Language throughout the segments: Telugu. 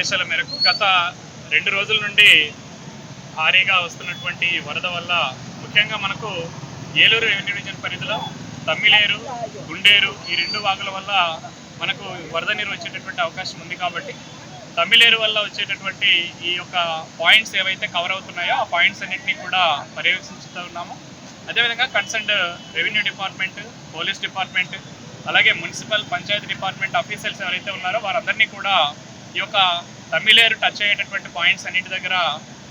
ఆదేశాల మేరకు గత రెండు రోజుల నుండి భారీగా వస్తున్నటువంటి వరద వల్ల ముఖ్యంగా మనకు ఏలూరు రెవెన్యూ డివిజన్ పరిధిలో తమ్మిలేరు గుండేరు ఈ రెండు వాగుల వల్ల మనకు వరద నీరు వచ్చేటటువంటి అవకాశం ఉంది కాబట్టి తమ్మిలేరు వల్ల వచ్చేటటువంటి ఈ యొక్క పాయింట్స్ ఏవైతే కవర్ అవుతున్నాయో ఆ పాయింట్స్ అన్నింటినీ కూడా పర్యవేక్షిస్తూ ఉన్నాము. అదేవిధంగా concerned revenue department police department అలాగే మున్సిపల్ పంచాయతీ డిపార్ట్మెంట్ ఆఫీసర్స్ ఎవరైతే ఉన్నారో వారందరినీ కూడా ఈ యొక్క తమిళేరు టచ్ అయ్యేటటువంటి పాయింట్స్ అన్నిటి దగ్గర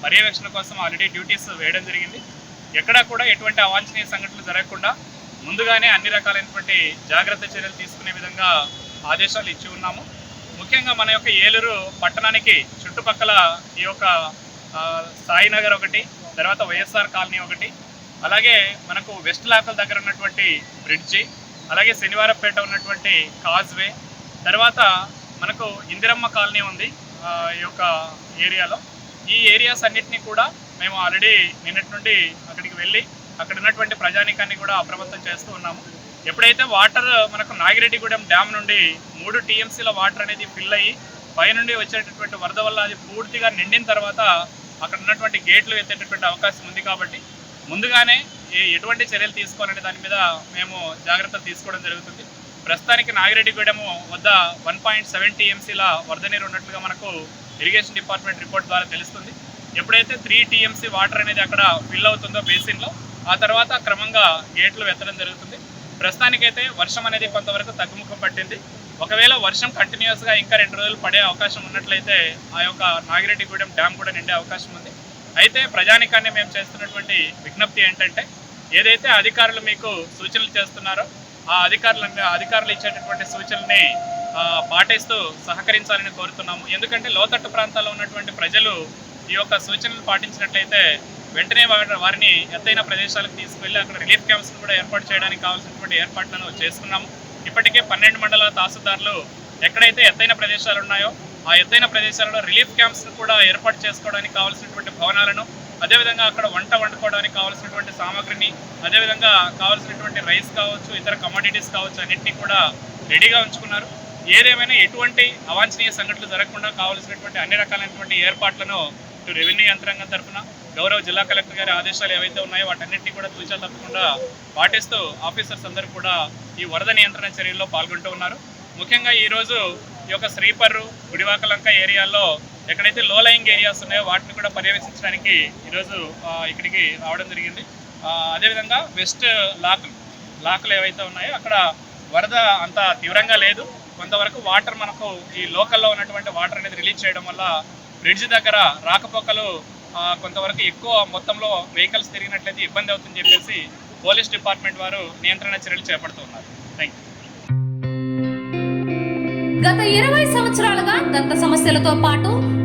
పర్యవేక్షణ కోసం ఆల్రెడీ డ్యూటీస్ వేయడం జరిగింది. ఎక్కడా కూడా ఎటువంటి అవాంఛనీయ సంఘటనలు జరగకుండా ముందుగానే అన్ని రకాలైనటువంటి జాగ్రత్త చర్యలు తీసుకునే విధంగా ఆదేశాలు ఇచ్చి ఉన్నాము. ముఖ్యంగా మన యొక్క ఏలూరు పట్టణానికి చుట్టుపక్కల ఈ యొక్క సాయినగర్ ఒకటి తర్వాత వైఎస్ఆర్ కాలనీ ఒకటి అలాగే మనకు వెస్ట్ లాకల్ దగ్గర ఉన్నటువంటి బ్రిడ్జి అలాగే శనివారపేట ఉన్నటువంటి కాజ్వే తర్వాత మనకు ఇందిరమ్మ కాలనీ ఉంది ఈ యొక్క ఏరియాలో. ఈ ఏరియాస్ అన్నిటినీ కూడా మేము ఆల్రెడీ నిన్నటి నుండి అక్కడికి వెళ్ళి అక్కడ ఉన్నటువంటి ప్రజానికాన్ని కూడా అప్రమత్తం చేస్తూ ఉన్నాము. ఎప్పుడైతే వాటర్ మనకు నాగిరెడ్డిగూడెం డ్యామ్ నుండి మూడు టీఎంసీల వాటర్ అనేది ఫిల్ అయ్యి పైనుండి వచ్చేటటువంటి వరద వల్ల అది పూర్తిగా నిండిన తర్వాత అక్కడ ఉన్నటువంటి గేట్లు ఎత్తేటటువంటి అవకాశం ఉంది కాబట్టి ముందుగానే ఎటువంటి చర్యలు తీసుకోవాలనే దాని మీద మేము జాగ్రత్తలు తీసుకోవడం జరుగుతుంది. ప్రస్తుతానికి నాగిరెడ్డిగూడెము వద్ద వన్ పాయింట్ సెవెన్ టీఎంసీల వరద నీరు ఉన్నట్లుగా మనకు ఇరిగేషన్ డిపార్ట్మెంట్ రిపోర్ట్ ద్వారా తెలుస్తుంది. ఎప్పుడైతే త్రీ టీఎంసీ వాటర్ అనేది అక్కడ ఫిల్ అవుతుందో బేసిన్లో ఆ తర్వాత క్రమంగా గేట్లు వెత్తడం జరుగుతుంది. ప్రస్తుతానికైతే వర్షం అనేది కొంతవరకు తగ్గుముఖం పట్టింది. ఒకవేళ వర్షం కంటిన్యూస్గా ఇంకా రెండు రోజులు పడే అవకాశం ఉన్నట్లయితే ఆ యొక్క నాగిరెడ్డిగూడెం డ్యామ్ కూడా నిండే అవకాశం ఉంది. అయితే ప్రజానికాన్ని మేము చేస్తున్నటువంటి విజ్ఞప్తి ఏంటంటే ఏదైతే అధికారులు మీకు సూచనలు చేస్తున్నారో ఆ అధికారులను అధికారులు ఇచ్చేటటువంటి సూచనల్ని పాటిస్తూ సహకరించాలని కోరుతున్నాము. ఎందుకంటే లోతట్టు ప్రాంతాల్లో ఉన్నటువంటి ప్రజలు ఈ యొక్క సూచనలు పాటించినట్లయితే వెంటనే వారి- వారిని ఎత్తైన ప్రదేశాలకు తీసుకువెళ్ళి అక్కడ రిలీఫ్ క్యాంప్స్ కూడా ఏర్పాటు చేయడానికి కావాల్సినటువంటి ఏర్పాట్లను చేసుకున్నాము ఇప్పటికే పన్నెండు మండల తహసీల్దారులు ఎక్కడైతే ఎత్తైన ప్రదేశాలు ఉన్నాయో ఆ ఎత్తైన ప్రదేశాలలో రిలీఫ్ క్యాంప్స్ను కూడా ఏర్పాటు చేసుకోవడానికి కావాల్సినటువంటి భవనాలను అదేవిధంగా అక్కడ వంట వండుకోవడానికి కావాల్సినటువంటి సామాగ్రిని అదేవిధంగా కావాల్సినటువంటి రైస్ కావచ్చు ఇతర కమోడిటీస్ కావచ్చు అన్నింటినీ కూడా రెడీగా ఉంచుకున్నారు. ఏదేమైనా ఎటువంటి అవాంఛనీయ సంఘటనలు జరగకుండా కావాల్సినటువంటి అన్ని రకాలైనటువంటి ఏర్పాట్లను ఇటు రెవెన్యూ యంత్రాంగం తరఫున గౌరవ జిల్లా కలెక్టర్ గారి ఆదేశాలు ఏవైతే ఉన్నాయో వాటన్నింటినీ కూడా తూచా తప్పకుండా పాటిస్తూ ఆఫీసర్స్ అందరూ కూడా ఈ వరద నియంత్రణ చర్యల్లో పాల్గొంటూ ఉన్నారు. ముఖ్యంగా ఈరోజు ఈ యొక్క శ్రీపర్రు గుడివాకలంక ఏరియాల్లో ఎక్కడైతే లో లయింగ్ ఏరియాస్ ఉన్నాయో వాటిని కూడా పర్యవేక్షించడానికి ఈరోజు ఇక్కడికి రావడం జరిగింది. అదేవిధంగా వెస్ట్ లాకులు లాకులు ఏవైతే ఉన్నాయో అక్కడ వరద అంత తీవ్రంగా లేదు. కొంతవరకు వాటర్ మనకు ఈ లోకల్లో ఉన్నటువంటి వాటర్ అనేది రిలీజ్ చేయడం వల్ల బ్రిడ్జ్ దగ్గర రాకపోకలు కొంతవరకు ఎక్కువ మొత్తంలో వెహికల్స్ తిరిగినట్లయితే ఇబ్బంది అవుతుందని చెప్పేసి పోలీస్ డిపార్ట్మెంట్ వారు నియంత్రణ చర్యలు చేపడుతున్నారు థ్యాంక్ యూ గత ఇరవై సంవత్సరాలుగా దంత సమస్యలతో పాటు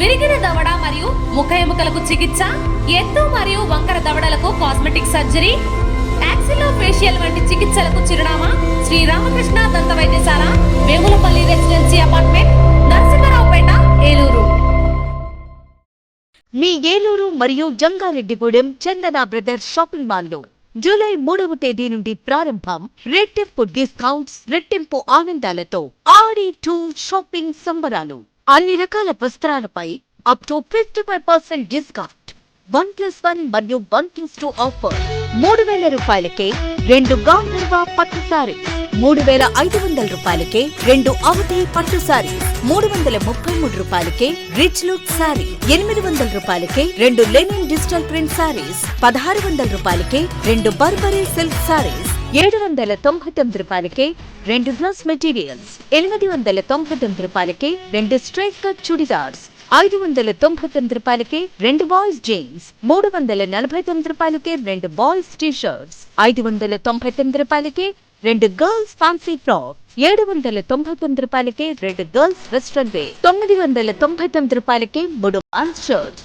విరిగిన దవడ మరియు ముఖ ఎముకలకు చికిత్స ఎత్తు మరియు వంకర దవడలకు కాస్మెటిక్ సర్జరీ యాక్సిలో ఫేషియల్ వంటి చికిత్సలకు చిరునామా శ్రీ రామకృష్ణ దంత వైద్యశాల వేములపల్లి రెసిడెన్సీ అపార్ట్మెంట్ నరసింహరావుపేట ఏలూరు. మీ ఏలూరు మరియు జంగారెడ్డిగూడెం చందన బ్రదర్స్ షాపింగ్ మాల్లో జూలై మూడవ తేదీ నుండి ప్రారంభం రెట్టింపు డిస్కౌంట్స్ రెట్టింపు ఆనందాలతో ఆడి టూ షాపింగ్ సంబరాలు. అన్ని రకాల వస్త్రాలపై up to fifty five percent discount one plus one మరియు వన్ ప్లస్ టూ ఆఫర్ మూడు వేల రూపాయలకే రెండు గాంధర్వ పట్టు సారీ మూడు వేల ఐదు వందల రూపాయలకే రెండు అవధి పట్టు సారీ మూడు వందల ముప్పై మూడు రూపాయలకే రిచ్ లుక్ సారీ ఎనిమిది వందల రూపాయలకే రెండు లెనిన్ డిజిటల్ ప్రింట్ సారీస్ పదహారు వందల రూపాయలకే రెండు బర్బరీ సిల్క్ సారీస్ ఏడు వందల తొంభై తొమ్మిది రూపాయలకే రెండు డ్రెస్ మెటీరియల్స్ ఎనిమిది వందల తొంభై తొమ్మిది రూపాయలకే రెండు స్ట్రైట్ కట్ చుడిదార్స్ ఐదు వందల తొంభై తొమ్మిది రూపాయలకే రెండు బాయ్స్ జీన్స్ మూడు వందల నలభై తొమ్మిది రూపాయలకే రెండు బాయ్స్ టీ షర్ట్స్ ఐదు వందల తొంభై తొమ్మిది రూపాయలకే రెండు గర్ల్స్ ఫ్యాన్సీ ఫ్రాక్ ఏడు వందల తొంభై తొమ్మిది రూపాయలకే రెండు గర్ల్స్ వెస్ట్రన్ వే తొమ్మిది వందల తొంభై తొమ్మిది రూపాయలకే మూడు మాన్స్ షర్ట్స్.